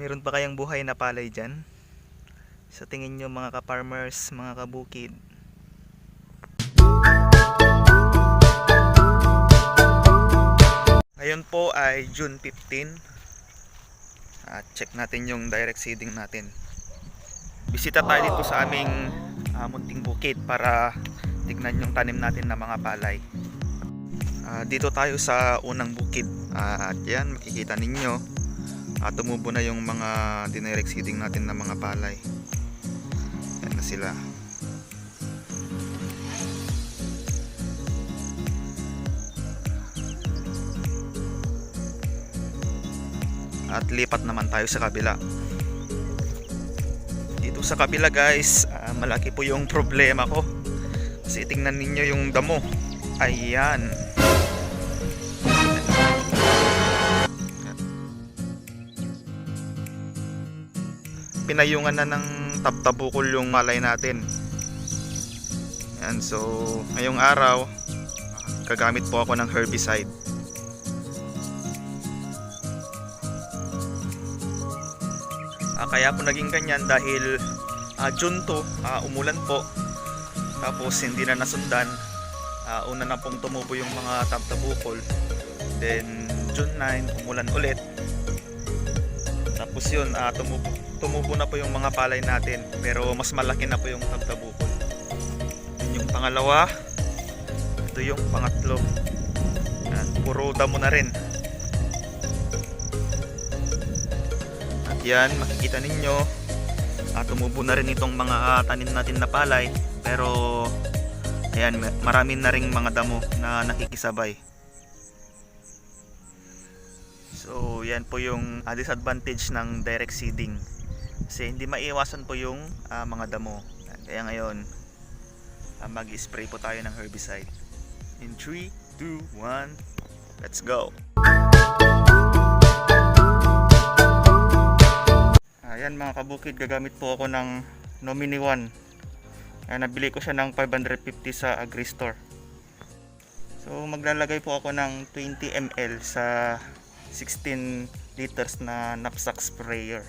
Meron pa kayang buhay na palay dyan? Sa tingin nyo mga ka-farmers, mga kabukid. Ngayon po ay June 15. At check natin yung direct seeding natin. Bisita tayo dito sa aming ah, munting bukid para tignan yung tanim natin na mga palay. Ah, dito tayo sa unang bukid. Ah, at yan, makikita ninyo. Ah, tumubo na yung mga dinirect seeding natin na mga palay. Yan na sila. At lipat naman tayo sa kabila. Dito sa kabila guys, ah, malaki po yung problema ko. Kasi tingnan ninyo yung damo. Ayan. Pinayungan na ng tabtabukol yung malay natin. Yan, so ngayong araw, gagamit po ako ng herbicide. Ah, kaya po naging ganyan dahil ah, June 2, ah, umulan po. Tapos hindi na nasundan. Ah, una na pong tumubo yung mga tabtabukol. Then June 9, umulan ulit. Tapos yun, ah, tumubo, tumubo na po yung mga palay natin. Pero mas malaki na po yung tabtabukol. Yun yung pangalawa. Ito yung pangatlo. Yan, puro damo na rin. At yan, makikita ninyo, ah, tumubo na rin itong mga ah, tanim natin na palay. Pero, ayan, ma- marami na rin mga damo na nakikisabay. So, yan po yung disadvantage ng direct seeding. Kasi hindi maiwasan po yung ah, mga damo. Kaya ngayon, ah, mag-spray po tayo ng herbicide. In 3, 2, 1, let's go! Ayan mga kabukid, gagamit po ako ng Nomini 1. Ayan, nabili ko siya ng 550 sa Agristore. So maglalagay po ako ng 20 ml sa 16 liters na knapsack sprayer.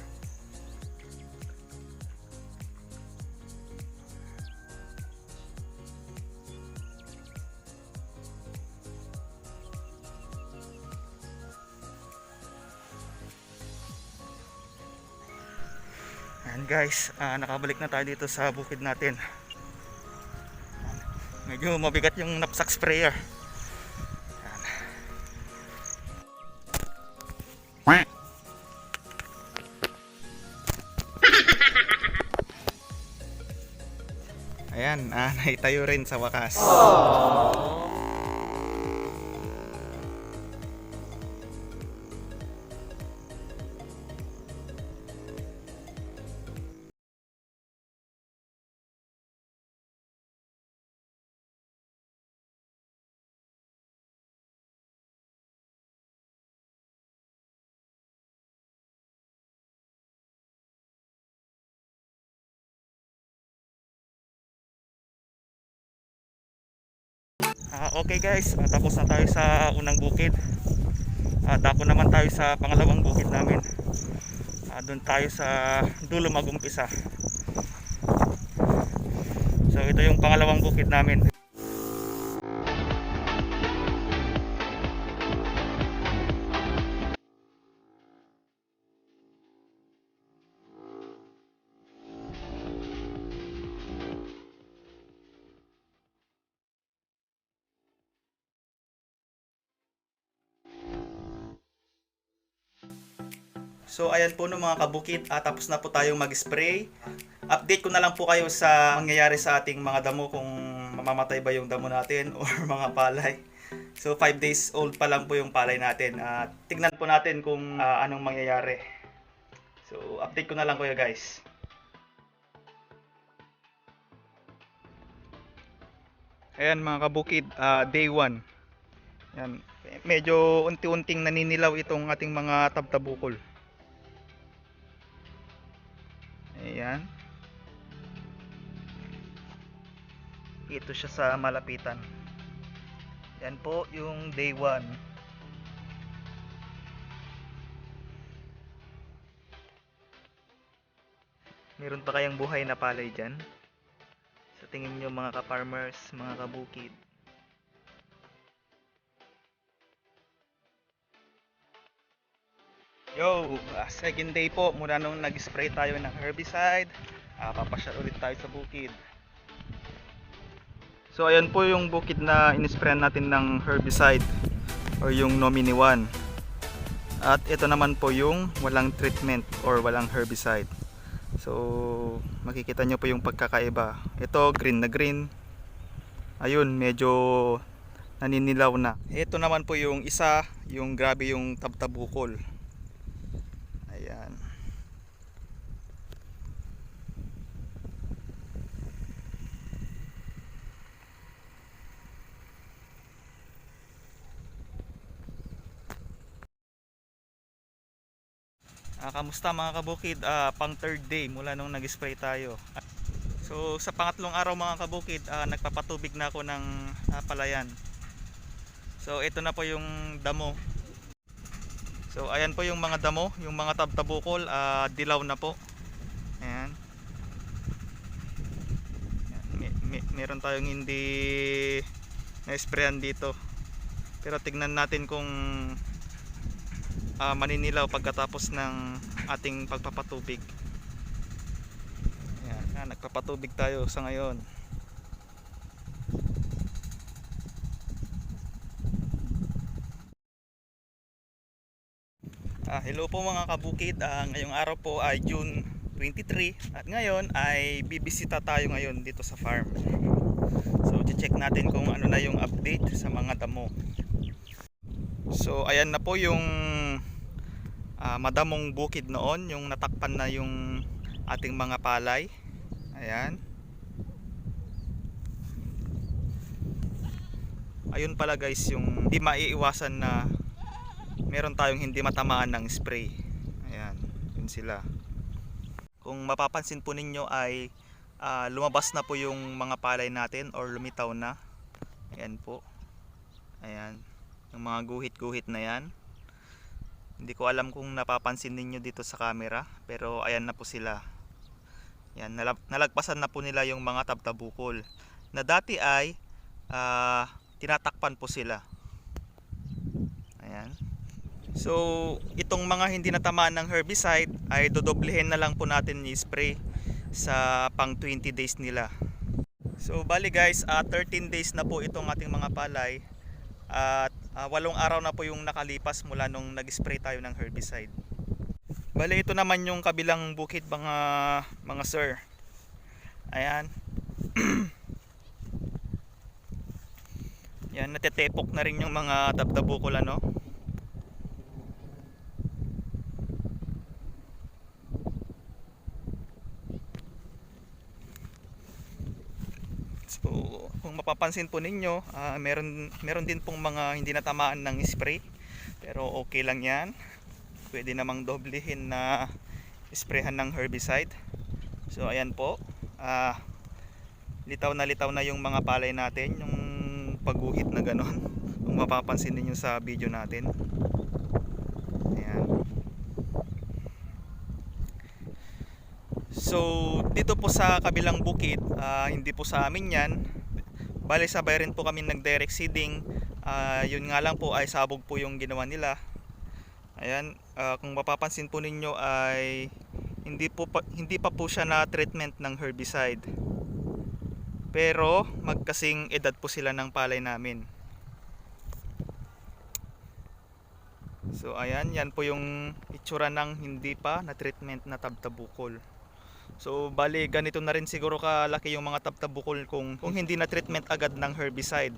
Ayan guys, ah, nakabalik na tayo dito sa bukid natin. Medyo mabigat yung knapsack sprayer. Ayan. Ayan, ah, naitayo rin sa wakas. Ah, okay guys, ah, tapos na tayo sa unang bukid. Ah, dako naman tayo sa pangalawang bukid namin. Ah, doon tayo sa dulo magumpisa. So ito yung pangalawang bukid namin. So ayan po no mga kabukid, at tapos na po tayong mag-spray. Update ko na lang po kayo sa mangyayari sa ating mga damo kung mamamatay ba yung damo natin or mga palay. So 5 days old pa lang po yung palay natin. At tignan po natin kung ah, anong mangyayari. So update ko na lang kayo guys. Ayan mga kabukid, ah, day 1. Yan. Medyo unti-unting naninilaw itong ating mga tabtabukol. Ayan. Ito siya sa malapitan. Yan po yung day 1. Meron pa kayang buhay na palay dyan? Sa tingin nyo mga ka-farmers, mga kabukid. Yo, ah, second day po mula nung nag-spray tayo ng herbicide. Ah, papasyal ulit tayo sa bukid. So ayan po yung bukid na inisprayan natin ng herbicide or yung Nomini 1. At ito naman po yung walang treatment or walang herbicide. So makikita nyo po yung pagkakaiba. Ito green na green. Ayun, medyo naninilaw na. Ito naman po yung isa, yung grabe yung tabtabukol. Ayan. Ah, kamusta mga kabukid? Ah, pang third day mula nung nag-spray tayo. So sa pangatlong araw mga kabukid, ah, nagpapatubig na ako ng ah, palayan. So ito na po yung damo. So ayan po yung mga damo, yung mga tabtabukol, ah, dilaw na po. Ayan. Ayan, May, may- meron tayong hindi na-sprayan dito. Pero tignan natin kung ah, maninilaw pagkatapos ng ating pagpapatubig. Ayan, ah, nagpapatubig tayo sa ngayon. Ah, hello po mga kabukid. Ah, ngayong araw po ay June 23 at ngayon ay bibisita tayo ngayon dito sa farm. So, check natin kung ano na yung update sa mga damo. So, ayan na po yung ah, madamong bukid noon, yung natakpan na yung ating mga palay. Ayan. Ayun pala guys, yung di maiiwasan na meron tayong hindi matamaan ng spray. Ayan, yun sila. Kung mapapansin po ninyo ay ah, lumabas na po yung mga palay natin or lumitaw na. Ayan po. Ayan. Yung mga guhit-guhit na yan. Hindi ko alam kung napapansin ninyo dito sa camera. Pero ayan na po sila. Yan, nalagpasan na po nila yung mga tabtabukol. Na dati ay ah, tinatakpan po sila. So, itong mga hindi natamaan ng herbicide ay dodoblehin na lang po natin i-spray sa pang 20 days nila. So, bali guys, ah, 13 days na po itong ating mga palay at ah, walong araw na po yung nakalipas mula nung nag-spray tayo ng herbicide. Bali, ito naman yung kabilang bukid mga mga sir. Ayan. Yan, natetepok na rin yung mga tabtabukol ano. So, kung mapapansin po ninyo, ah, meron meron din pong mga hindi natamaan ng spray. Pero okay lang 'yan. Pwede namang doblehin na sprayhan ng herbicide. So, ayan po. Ah, litaw na litaw na yung mga palay natin, yung pagguhit na ganon. Kung mapapansin niyo sa video natin. Ayan. So, dito po sa kabilang bukid, ah, hindi po sa amin yan. Bale, sabay rin po kami nag-direct seeding. Ah, yun nga lang po ay sabog po yung ginawa nila. Ayan, ah, kung mapapansin po ninyo ay hindi po pa, hindi pa po siya na treatment ng herbicide. Pero magkasing edad po sila ng palay namin. So ayan, yan po yung itsura ng hindi pa na treatment na tabtabukol. So bali ganito na rin siguro kalaki yung mga tabtabukol kung kung hindi na treatment agad ng herbicide.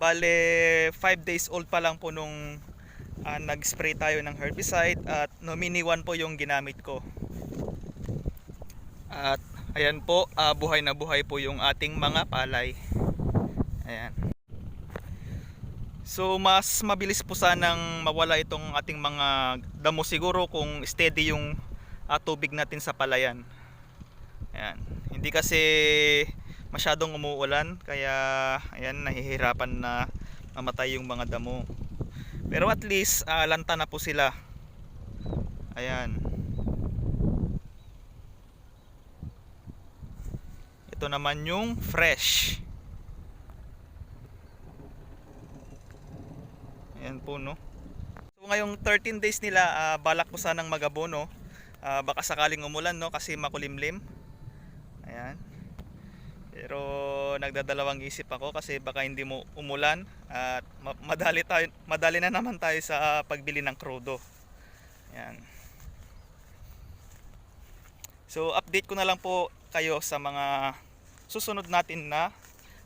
Bale 5 days old pa lang po nung ah, nag-spray tayo ng herbicide at Nomini 1 po yung ginamit ko. At ayan po, ah, buhay na buhay po yung ating mga palay. Ayan. So mas mabilis po sanang mawala itong ating mga damo siguro kung steady yung ah, tubig natin sa palayan. Ayan. Hindi kasi masyadong umuulan kaya ayan nahihirapan na mamatay yung mga damo. Pero at least ah, lanta na po sila. Ayan. ito naman yung fresh. Ayan po no. So ngayong 13 days nila, ah, balak ko sanang magabono. Ah, baka sakaling umulan no kasi makulimlim. Pero nagdadalawang isip ako kasi baka hindi mo umulan at ma- madali tayo madali na naman tayo sa pagbili ng krudo. Ayan. So update ko na lang po kayo sa mga susunod natin na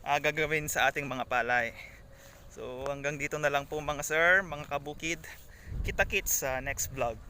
ah, gagawin sa ating mga palay. So hanggang dito na lang po mga sir, mga kabukid. Kita-kits sa next vlog.